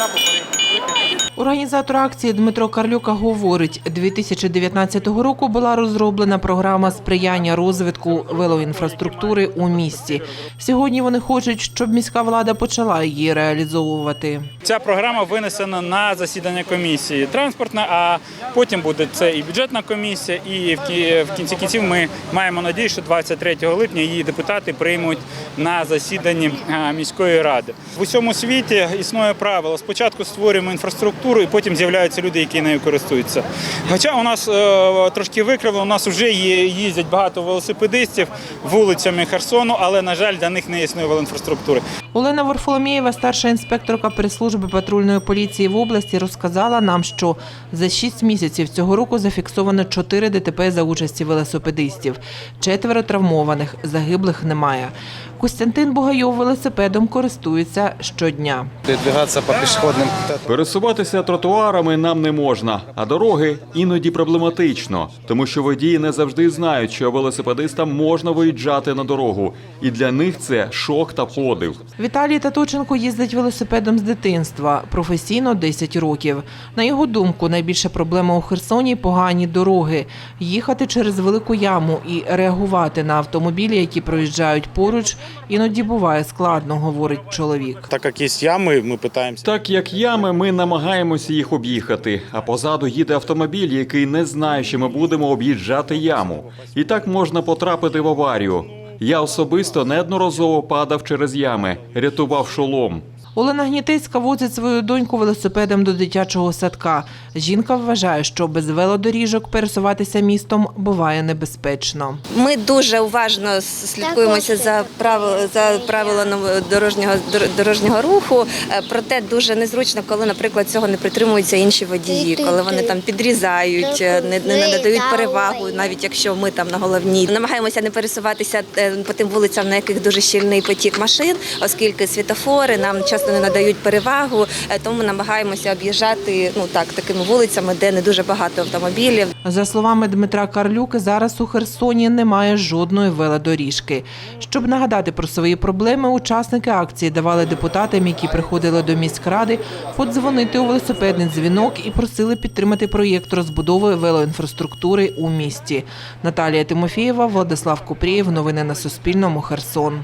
多分これ、Організатор акції Дмитро Карлюка говорить, 2019 року була розроблена програма сприяння розвитку велоінфраструктури у місті. Сьогодні вони хочуть, щоб міська влада почала її реалізовувати. Ця програма винесена на засідання комісії транспортна, а потім буде це і бюджетна комісія. І в кі- в кінці кінців ми маємо надію, що 23 липня її депутати приймуть на засіданні міської ради. В усьому світі існує правило: спочатку створюємо інфраструктуру, і потім з'являються люди, які нею користуються. Хоча у нас е, трошки викривлено, у нас вже є, їздять багато велосипедистів вулицями Херсону, але на жаль, для них не існує велоінфраструктури. Олена Варфоломєєва, старша інспекторка прес-служби патрульної поліції в області, розказала нам, що за 6 місяців цього року зафіксовано 4 ДТП за участі велосипедистів. Четверо травмованих, загиблих немає. Костянтин Бугайов велосипедом користується щодня. Пересуватися тротуарами нам не можна, а дороги іноді проблематично, тому що водії не завжди знають, що велосипедистам можна виїжджати на дорогу, і для них це шок та подив. Віталій Татученко їздить велосипедом з дитинства, професійно 10 років. На його думку, найбільша проблема у Херсоні погані дороги. Їхати через велику яму і реагувати на автомобілі, які проїжджають поруч, іноді буває складно, говорить чоловік. Так как есть ямы, мы пытаемся Так як ями, ми намагаємося їх об'їхати, а позаду їде автомобіль, який не знає, що ми будемо об'їжджати яму. І так можна потрапити в аварію. Я особисто неодноразово падав через ями, рятував шолом. Олена Гнітицька возить свою доньку велосипедом до дитячого садка. Жінка вважає, що без велодоріжок пересуватися містом буває небезпечно. Ми дуже уважно слідкуємося за правил за правилами дорожнього дорожнього руху. Е, Проте дуже незручно, коли, наприклад, цього не притримуються інші водії, коли вони там підрізають, е, не, не надають перевагу, навіть якщо ми там на головній. Намагаємося не пересуватися е, по тим вулицям, на яких дуже щільний потік машин, оскільки світофори нам часто не надають перевагу. е, Тому намагаємося об'їжджати ну так такими вулицями, де не дуже багато автомобілів. За словами Дмитра Карлюки, зараз у Херсоні немає жодної велодоріжки. Щоб нагадати про свої проблеми, учасники акції давали депутатам, які приходили до міськради, подзвонити у велосипедний дзвінок і просили підтримати проєкт розбудови велоінфраструктури у місті. Наталія Тимофєєва, Владислав Купрієв. Новини на Суспільному. Херсон.